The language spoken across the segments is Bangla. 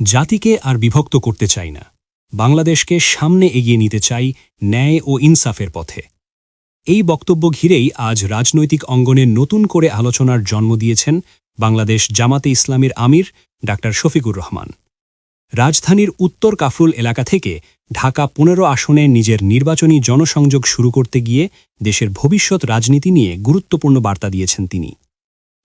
জাতিকে আর বিভক্ত করতে চাই না। বাংলাদেশকে সামনে এগিয়ে নিতে চাই ন্যায় ও ইনসাফের পথে। এই বক্তব্য ঘিরেই আজ রাজনৈতিক অঙ্গনে নতুন করে আলোচনার জন্ম দিয়েছেন বাংলাদেশ জামাতে ইসলামের আমির ডা শফিকুর রহমান। রাজধানীর উত্তর কাফরুল এলাকা থেকে ঢাকা পনেরো আসনে নিজের নির্বাচনী জনসংযোগ শুরু করতে গিয়ে দেশের ভবিষ্যৎ রাজনীতি নিয়ে গুরুত্বপূর্ণ বার্তা দিয়েছেন তিনি।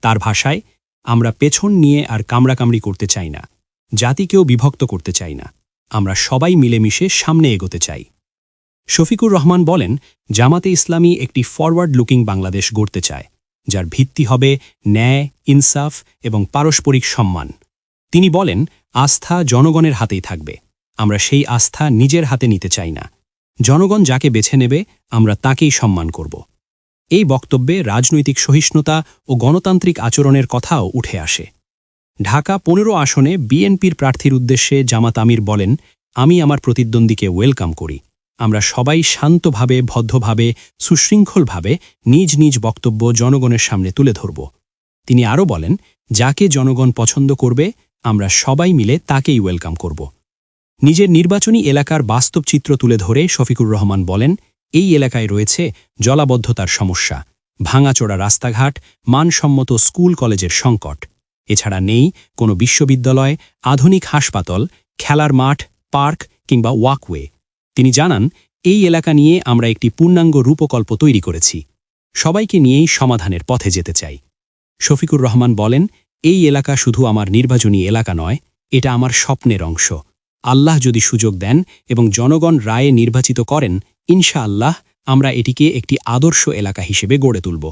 তার ভাষায়, আমরা পেছন নিয়ে আর কামড়াকামড়ি করতে চাই না। জাতিকেও বিভক্ত করতে চাই না। আমরা সবাই মিলেমিশে সামনে এগোতে চাই। শফিকুর রহমান বলেন, জামাতে ইসলামী একটি ফরওয়ার্ড লুকিং বাংলাদেশ গড়তে চায়, যার ভিত্তি হবে ন্যায়, ইনসাফ এবং পারস্পরিক সম্মান। তিনি বলেন, আস্থা জনগণের হাতেই থাকবে। আমরা সেই আস্থা নিজের হাতে নিতে চাই না। জনগণ যাকে বেছে নেবে, আমরা তাকেই সম্মান করব। এই বক্তব্যে রাজনৈতিক সহিষ্ণুতা ও গণতান্ত্রিক আচরণের কথাও উঠে আসে। ঢাকা পনেরো আসনে বিএনপির প্রার্থীর উদ্দেশ্যে জামাত আমির বলেন, আমি আমার প্রতিদ্বন্দ্বীকে ওয়েলকাম করি। আমরা সবাই শান্তভাবে, ভদ্রভাবে, সুশৃঙ্খলভাবে নিজ নিজ বক্তব্য জনগণের সামনে তুলে ধরব। তিনি আরও বলেন, যাকে জনগণ পছন্দ করবে, আমরা সবাই মিলে তাকেই ওয়েলকাম করব। নিজের নির্বাচনী এলাকার বাস্তব চিত্র তুলে ধরে শফিকুর রহমান বলেন, এই এলাকায় রয়েছে জলাবদ্ধতার সমস্যা ভাঙাচোড়া রাস্তাঘাট, মানসম্মত স্কুল কলেজের সংকট এছাড়া নেই কোনো বিশ্ববিদ্যালয়, আধুনিক হাসপাতাল, খেলার মাঠ, পার্ক কিংবা ওয়াকওয়ে। তিনি জানান, এই এলাকা নিয়ে আমরা একটি পূর্ণাঙ্গ রূপকল্প তৈরি করেছি। সবাইকে নিয়েই সমাধানের পথে যেতে চাই। শফিকুর রহমান বলেন, এই এলাকা শুধু আমার নির্বাচনী এলাকা নয়, এটা আমার স্বপ্নের অংশ। আল্লাহ যদি সুযোগ দেন এবং জনগণ রায়ে নির্বাচিত করেন ইনশা আল্লাহ আমরা এটিকে একটি আদর্শ এলাকা হিসেবে গড়ে তুলব।